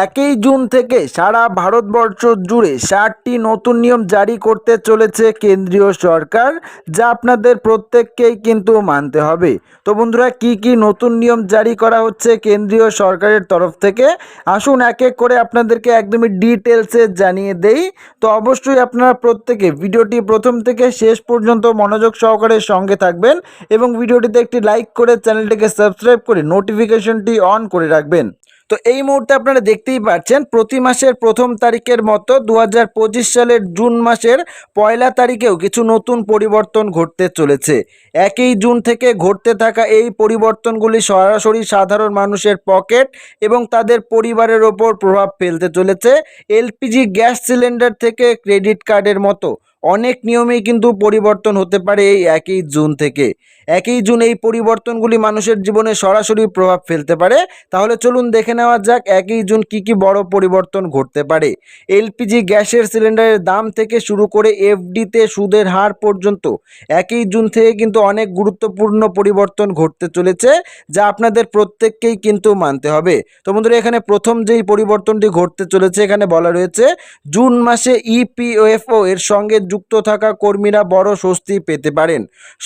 একই জুন থেকে সারা ভারতবর্ষ জুড়ে ষাটটি নতুন নিয়ম জারি করতে চলেছে কেন্দ্রীয় সরকার, যা আপনাদের প্রত্যেককেই কিন্তু মানতে হবে। তো বন্ধুরা, কি কি নতুন নিয়ম জারি করা হচ্ছে কেন্দ্রীয় সরকারের তরফ থেকে? আসুন এক এক করে আপনাদেরকে একদমই ডিটেলসে জানিয়ে দেই। তো অবশ্যই আপনারা প্রত্যেকে ভিডিওটি প্রথম থেকে শেষ পর্যন্ত মনোযোগ সহকারে সঙ্গে থাকবেন এবং ভিডিওটিতে একটি লাইক করে চ্যানেলটিকে সাবস্ক্রাইব করে নোটিফিকেশনটি অন করে রাখবেন। তো এই মুহূর্তে আপনারা দেখতেই পাচ্ছেন, প্রতি মাসের প্রথম তারিখের মতো দু হাজার পঁচিশ সালের জুন মাসের পয়লা তারিখেও কিছু নতুন পরিবর্তন ঘটতে চলেছে। একই জুন থেকে ঘটতে থাকা এই পরিবর্তনগুলি সরাসরি সাধারণ মানুষের পকেট এবং তাদের পরিবারের ওপর প্রভাব ফেলতে চলেছে। এলপিজি গ্যাস সিলিন্ডার থেকে ক্রেডিট কার্ডের মতো অনেক নিয়মেই কিন্তু পরিবর্তন হতে পারে এই একই জুন থেকে। একই জুন এই পরিবর্তনগুলি মানুষের জীবনে সরাসরি প্রভাব ফেলতে পারে। তাহলে চলুন দেখে নেওয়া যাক একই জুন কি কি বড় পরিবর্তন ঘটতে পারে। এলপিজি গ্যাসের সিলিন্ডারের দাম থেকে শুরু করে এফডিতে সুদের হার পর্যন্ত একই জুন থেকে কিন্তু অনেক গুরুত্বপূর্ণ পরিবর্তন ঘটতে চলেছে, যা আপনাদের প্রত্যেককেই কিন্তু মানতে হবে। তো বন্ধুরা, এখানে প্রথম যেই পরিবর্তনটি ঘটতে চলেছে, এখানে বলা রয়েছে, জুন মাসে ইপিএফও এর সঙ্গে যুক্ত থাকা কর্মীরা বড় স্বস্তি পেতে পারেন।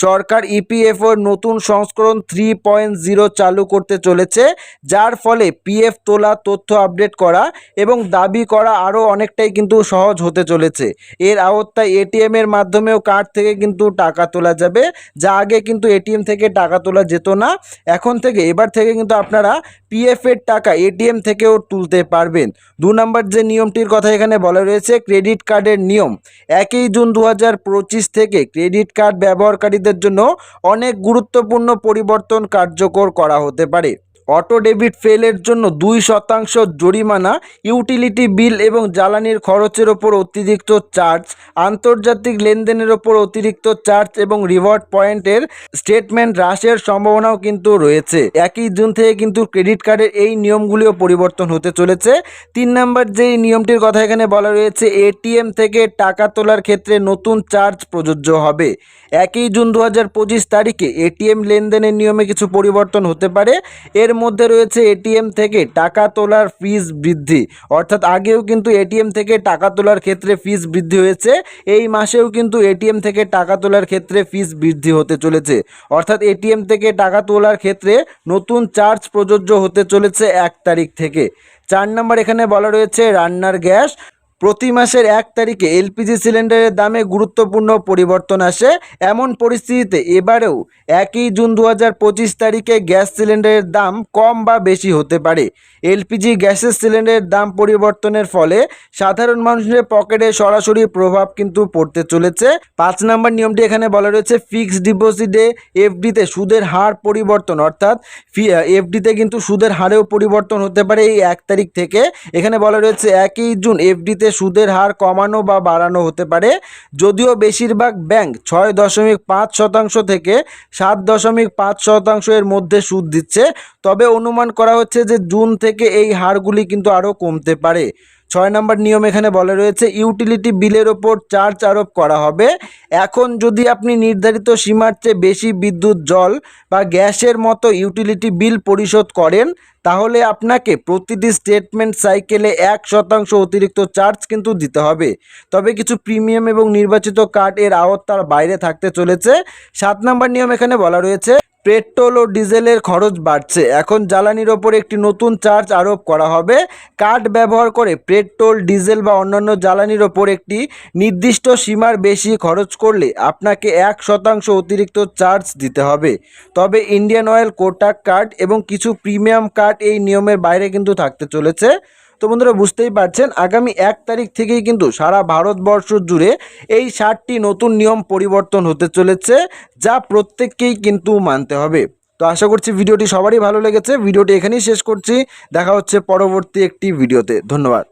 সরকার ইপিএফও নতুন সংস্করণ থ্রি পয়েন্ট জিরো চালু করতে চলেছে, যার ফলে পিএফ তোলা, তথ্য আপডেট করা এবং দাবি করা আরও অনেকটাই কিন্তু সহজ হতে চলেছে। এর আওতায় এটিএম এর মাধ্যমেও কার্ড থেকে কিন্তু টাকা তোলা যাবে, যা আগে কিন্তু এটিএম থেকে টাকা তোলা যেত না। এখন থেকে এবার থেকে কিন্তু আপনারা পিএফ এর টাকা এটিএম থেকেও তুলতে পারবেন। দু নম্বর যে নিয়মটির কথা এখানে বলা রয়েছে, ক্রেডিট কার্ডের নিয়ম। একই জুন দু হাজার পঁচিশ থেকে ক্রেডিট কার্ড ব্যবহারকারীদের জন্য অনেক গুরুত্বপূর্ণ পরিবর্তন কার্যকর করা হতে পারে। অটো ডেবিট ফেলের জন্য দুই শতাংশ জরিমানা, ইউটিলিটি বিল এবং জ্বালানির খরচের ওপর অতিরিক্ত চার্জ, আন্তর্জাতিক লেনদেনের ওপর অতিরিক্ত চার্জ এবং রিওয়ার্ড পয়েন্টের স্টেটমেন্ট হ্রাসের সম্ভাবনাও কিন্তু রয়েছে। একই জুন থেকে কিন্তু ক্রেডিট কার্ডের এই নিয়মগুলিও পরিবর্তন হতে চলেছে। তিন নম্বর যেই নিয়মটির কথা এখানে বলা রয়েছে, এটিএম থেকে টাকা তোলার ক্ষেত্রে নতুন চার্জ প্রযোজ্য হবে। একই জুন দু পঁচিশ তারিখে এটিএম লেনদেনের নিয়মে কিছু পরিবর্তন হতে পারে। এর মধ্যে রয়েছে এটিএম থেকে টাকা তোলার ফিস বৃদ্ধি। অর্থাৎ আগেও কিন্তু এটিএম থেকে টাকা তোলার ক্ষেত্রে ফিস বৃদ্ধি হয়েছে। এই মাসেও কিন্তু এটিএম থেকে টাকা তোলার ক্ষেত্রে ফিস বৃদ্ধি হতে চলেছে। অর্থাৎ এটিএম থেকে টাকা তোলার ক্ষেত্রে নতুন চার্জ প্রযোজ্য হতে চলেছে এক তারিখ থেকে। চার নম্বর এখানে বলা রয়েছে রান্নার গ্যাস। প্রতি মাসের এক তারিখে এলপিজি সিলিন্ডারের দামে গুরুত্বপূর্ণ পরিবর্তন আসে। এমন পরিস্থিতিতে এবারেও একই জুন দু হাজার পঁচিশ তারিখে গ্যাস সিলিন্ডারের দাম কম বা বেশি হতে পারে। এলপিজি গ্যাসের সিলিন্ডারের দাম পরিবর্তনের ফলে সাধারণ মানুষের পকেটে সরাসরি প্রভাব কিন্তু পড়তে চলেছে। পাঁচ নম্বর নিয়মটি এখানে বলা রয়েছে, ফিক্সড ডিপোজিটে এফডিতে সুদের হার পরিবর্তন, অর্থাৎ এফডিতে কিন্তু সুদের হারেও পরিবর্তন হতে পারে এই এক তারিখ থেকে। এখানে বলা রয়েছে, একই জুন এফডিতে সুদের হার কমানো বা বাড়ানো হতে পারে। যদিও বেশিরভাগ ব্যাংক ছয় দশমিক পাঁচ শতাংশ থেকে সাত দশমিক পাঁচ শতাংশ এর মধ্যে সুদ দিচ্ছে। তবে অনুমান করা হচ্ছে যে জুন থেকে এই হারগুলি কিন্তু আরও কমতে পারে। ছয় নম্বর নিয়ম এখানে বলা রয়েছে ইউটিলিটি বিলের ওপর চার্জ আরোপ করা হবে। এখন যদি আপনি নির্ধারিত সীমার চেয়ে বেশি বিদ্যুৎ, জল বা গ্যাসের মতো ইউটিলিটি বিল পরিশোধ করেন, তাহলে আপনাকে প্রতিটি স্টেটমেন্ট সাইকেলে এক শতাংশ অতিরিক্ত চার্জ কিন্তু দিতে হবে। তবে কিছু প্রিমিয়াম এবং নির্বাচিত কার্ড এর আওতার বাইরে থাকতে চলেছে। সাত নম্বর নিয়ম এখানে বলা রয়েছে পেট্রোল ও ডিজেলের খরচ বাড়ছে। এখন জ্বালানির ওপর একটি নতুন চার্জ আরোপ করা হবে। কার্ড ব্যবহার করে পেট্রোল, ডিজেল বা অন্যান্য জ্বালানির ওপর একটি নির্দিষ্ট সীমার বেশি খরচ করলে আপনাকে এক শতাংশ অতিরিক্ত চার্জ দিতে হবে। তবে ইন্ডিয়ান অয়েল কোটাক কার্ড এবং কিছু প্রিমিয়াম কার্ড এই নিয়মের বাইরে কিন্তু থাকতে চলেছে। তো বন্ধুরা বুঝতেই পারছেন, আগামী এক তারিখ থেকেই কিন্তু সারা ভারতবর্ষ জুড়ে এই ষাটটি নতুন নিয়ম পরিবর্তন হতে চলেছে, যা প্রত্যেককেই কিন্তু মানতে হবে। তো আশা করছি ভিডিওটি সবারই ভালো লেগেছে। ভিডিওটি এখানেই শেষ করছি। দেখা হচ্ছে পরবর্তী একটি ভিডিওতে। ধন্যবাদ।